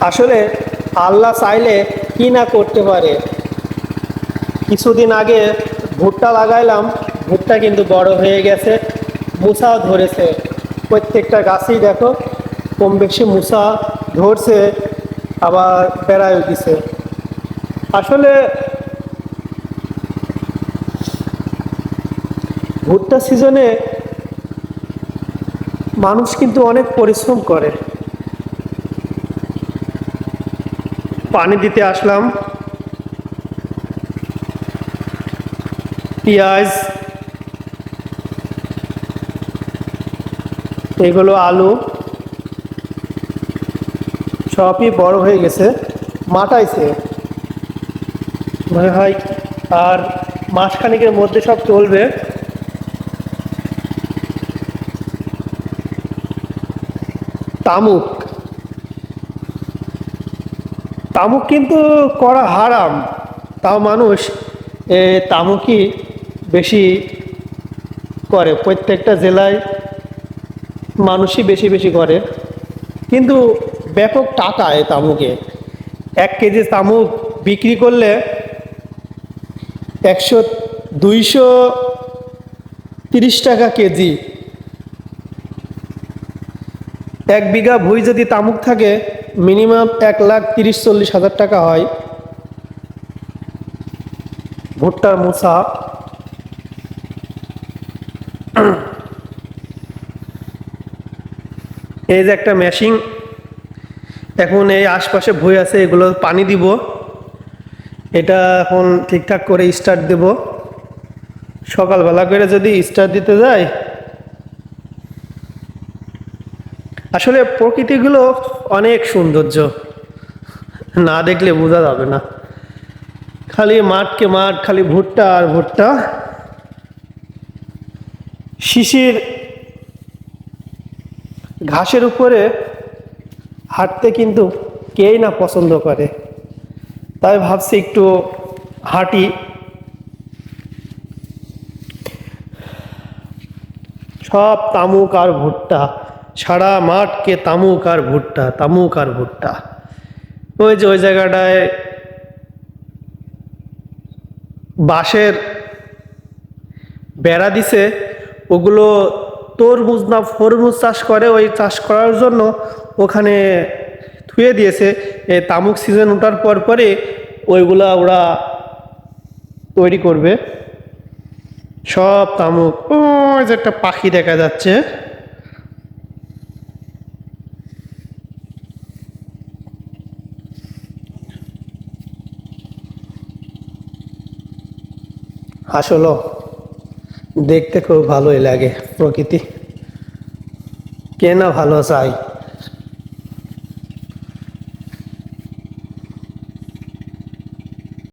আসলে আল্লাহ চাইলে কি না করতে পারে? কিছুদিন আগে ভুট্টা লাগাইলাম, ভুট্টা কিন্তু বড় হয়ে গেছে মুসাও ধরেছে। প্রত্যেকটা গাছেই দেখো, কম বেশি মুসা ধরছে, আবার বেড়ায় দিছে। আসলে ভুট্টা সিজনে মানুষ কিন্তু অনেক পরিশ্রম করে। পানি দিতে আসলাম। পেঁয়াজ, এগুলো আলু, সবই বড় হয়ে গেছে, মাটাইছে। মনে হয় আর মাসখানিকের মধ্যে সব চলবে। তামুক তামুক কিন্তু করা হারাম। তাও মানুষ তামুকই বেশি করে। প্রত্যেকটা জেলায় মানুষই বেশি বেশি করে। কিন্তু ব্যাপক টাকা এ তামুকে। এক কেজি তামুক বিক্রি করলে একশো, দুইশো তিরিশ টাকা কেজি। এক বিঘা ভুই যদি তামুক থাকে মিনিমাম এক লাখ তিরিশ চল্লিশ হাজার টাকা হয়। ভুট্টার মোসা। এই যে একটা মেশিন। এখন এই আশপাশে ভুই আছে, এগুলো পানি দিব। এটা এখন ঠিকঠাক করে স্টার্ট দেব। সকালবেলা করে যদি স্টার্ট দিতে যায় আসলে প্রকৃতিগুলো অনেক সৌন্দর্য। না দেখলে বোঝা যাবে না। খালি মাঠকে মাঠ, খালি ভুট্টা আর ভুট্টা। শিশির ঘাসের উপরে হাঁটতে কিন্তু কেই না পছন্দ করে। তাই ভাবছি একটু হাঁটি। সব তামুক আর ভুট্টা। সারা মাঠকে তামুক আর ভুট্টা, তামুক আর ভুট্টা। ওই যে ওই জায়গাটায় বাঁশের বেড়া দিছে, ওগুলো তরমুজ না ফরমুজ চাষ করে, ওই চাষ করার জন্য ওখানে থুয়ে দিয়েছে। এ তামুক সিজন ওঠার পর পরে ওইগুলা ওরা তৈরি করবে। সব তামুক। ওই যে একটা পাখি দেখা যাচ্ছে। আসলে দেখতে খুব ভালোই লাগে প্রকৃতি। কে না ভালো চাই